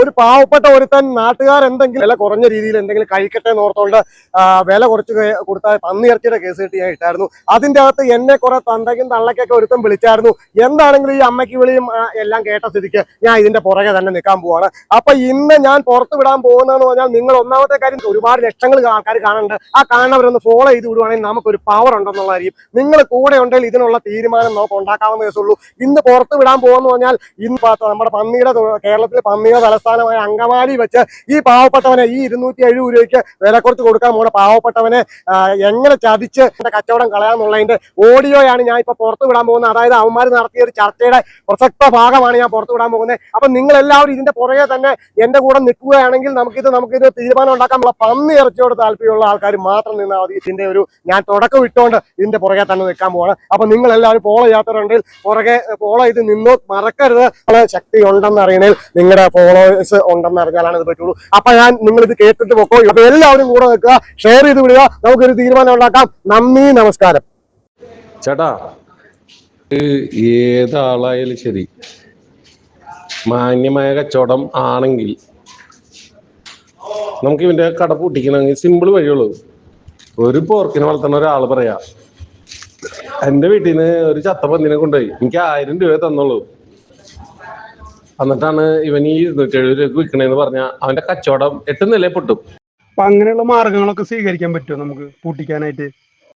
ഒരു പാവപ്പെട്ട ഒരുത്തൻ നാട്ടുകാർ എന്തെങ്കിലും വില കുറഞ്ഞ രീതിയിൽ എന്തെങ്കിലും കഴിക്കട്ടെ എന്ന് ഓർത്തുകൊണ്ട് വില കുറച്ച് കൊടുത്ത പന്നിയിറച്ചിയുടെ കേസ് കിട്ടി ഞാൻ ഇട്ടായിരുന്നു. അതിന്റെ അകത്ത് എന്നെ കുറെ തന്തയ്ക്കും തള്ളക്കൊക്കെ ഒരുത്തൻ വിളിച്ചായിരുന്നു. എന്താണെങ്കിലും ഈ അമ്മയ്ക്ക് വിളിയും എല്ലാം കേട്ട സ്ഥിതിക്ക് ഞാൻ ഇതിന്റെ പുറകെ തന്നെ നിൽക്കാൻ പോവാണ്. അപ്പൊ ഇന്ന് ഞാൻ പുറത്ത് വിടാൻ പോകുന്നതെന്ന് പറഞ്ഞാൽ നിങ്ങൾ ഒന്നാമത്തെ കാര്യം ഒരുപാട് ലക്ഷങ്ങൾ ആൾക്കാർ കാണുന്നുണ്ട്. ആ കാണുന്നവരൊന്ന് ഫോളോ ചെയ്ത് വിടുവാണെങ്കിൽ നമുക്കൊരു പവർ ഉണ്ടെന്നുള്ളതായിരിക്കും. നിങ്ങൾ കൂടെ ഉണ്ടെങ്കിൽ ഇതിനുള്ള തീരുമാനം നമുക്ക് ഉണ്ടാക്കാവുന്ന കേസുള്ളൂ ഇന്ന് പുറത്ത് വിടാൻ പോകുന്നു പറഞ്ഞാൽ ഇന്ന് നമ്മുടെ പന്നിയുടെ കേരളത്തിലെ പന്നിയുടെ തലസ്ഥാനമായ അങ്കമാലി വെച്ച് ഈ പാവപ്പെട്ടവനെ ഈ ഇരുന്നൂറ്റി എഴുപത് രൂപയ്ക്ക് വില കുറച്ച് കൊടുക്കാൻ പോണ പാവപ്പെട്ടവനെ എങ്ങനെ ചതിച്ച് എന്റെ കച്ചവടം കളയാന്നുള്ളതിന്റെ ഓഡിയോയാണ് ഞാൻ ഇപ്പൊ പുറത്തു വിടാൻ പോകുന്നത്. അതായത് അവന്മാർ നടത്തിയ ഒരു ചർച്ചയുടെ പ്രസക്ത ഭാഗമാണ് ഞാൻ പുറത്തു വിടാൻ പോകുന്നത്. അപ്പൊ നിങ്ങൾ എല്ലാവരും ഇതിന്റെ പുറകെ തന്നെ എന്റെ കൂടെ നിൽക്കുകയാണെങ്കിൽ നമുക്കിത് നമുക്കിത് തീരുമാനം ഉണ്ടാക്കാനുള്ള പന്നി ഇറച്ചിയോട് താല്പര്യമുള്ള ആൾക്കാർ മാത്രം നിന്നാൽ മതി. ഇതിന്റെ ഒരു ഞാൻ തുടക്കം ഇട്ടുകൊണ്ട് ഇതിന്റെ പുറകെ തന്നെ നിൽക്കാൻ പോവാണ്. അപ്പൊ നിങ്ങൾ എല്ലാവരും ഫോളോ ചെയ്യാത്തവരുണ്ടെങ്കിൽ പുറകെ ഫോളോ ചെയ്ത് നിന്നോ മറക്കരുത്. ശക്തി ഉണ്ടെന്ന് അറിയണേൽ നിങ്ങളുടെ ഫോളോവേഴ്സ് ഉണ്ടെന്ന് അറിഞ്ഞാലാണ് ഇത് പറ്റുള്ളൂ. അപ്പൊ ഞാൻ നിങ്ങൾ ഇത് കേട്ടിട്ട് പോക്കോ അപ്പൊ എല്ലാവരും കൂടെ വെക്കുക ഷെയർ ചെയ്ത് വിടുക. നമുക്കൊരു തീരുമാനം ഉണ്ടാക്കാം. നന്ദി നമസ്കാരം. ചേട്ടാ ഏതാളായാലും ശരി മാന്യമായ കച്ചവടം ആണെങ്കിൽ നമുക്ക് ഇവന്റെ കട പൂട്ടിക്കണമെങ്കിൽ സിമ്പിൾ വഴിയുള്ളൂ. ഒരു പോർക്കിനെ വളർത്തുന്ന ഒരാൾ പറയാ എന്റെ വീട്ടിൽ നിന്ന് ഒരു ചത്ത പന്നിനെ കൊണ്ടുപോയി. എനിക്ക് ആയിരം രൂപ തന്നുള്ളൂ. എന്നിട്ടാണ് ഇവൻ ഈ ഇരുന്നൂറ്റി എഴുപത് രൂപ വിൽക്കണേന്ന് പറഞ്ഞ അവന്റെ കച്ചവടം എട്ട് നിലയെ പൊട്ടും. അപ്പൊ അങ്ങനെയുള്ള മാർഗങ്ങളൊക്കെ സ്വീകരിക്കാൻ പറ്റുമോ നമുക്ക് പൂട്ടിക്കാനായിട്ട്?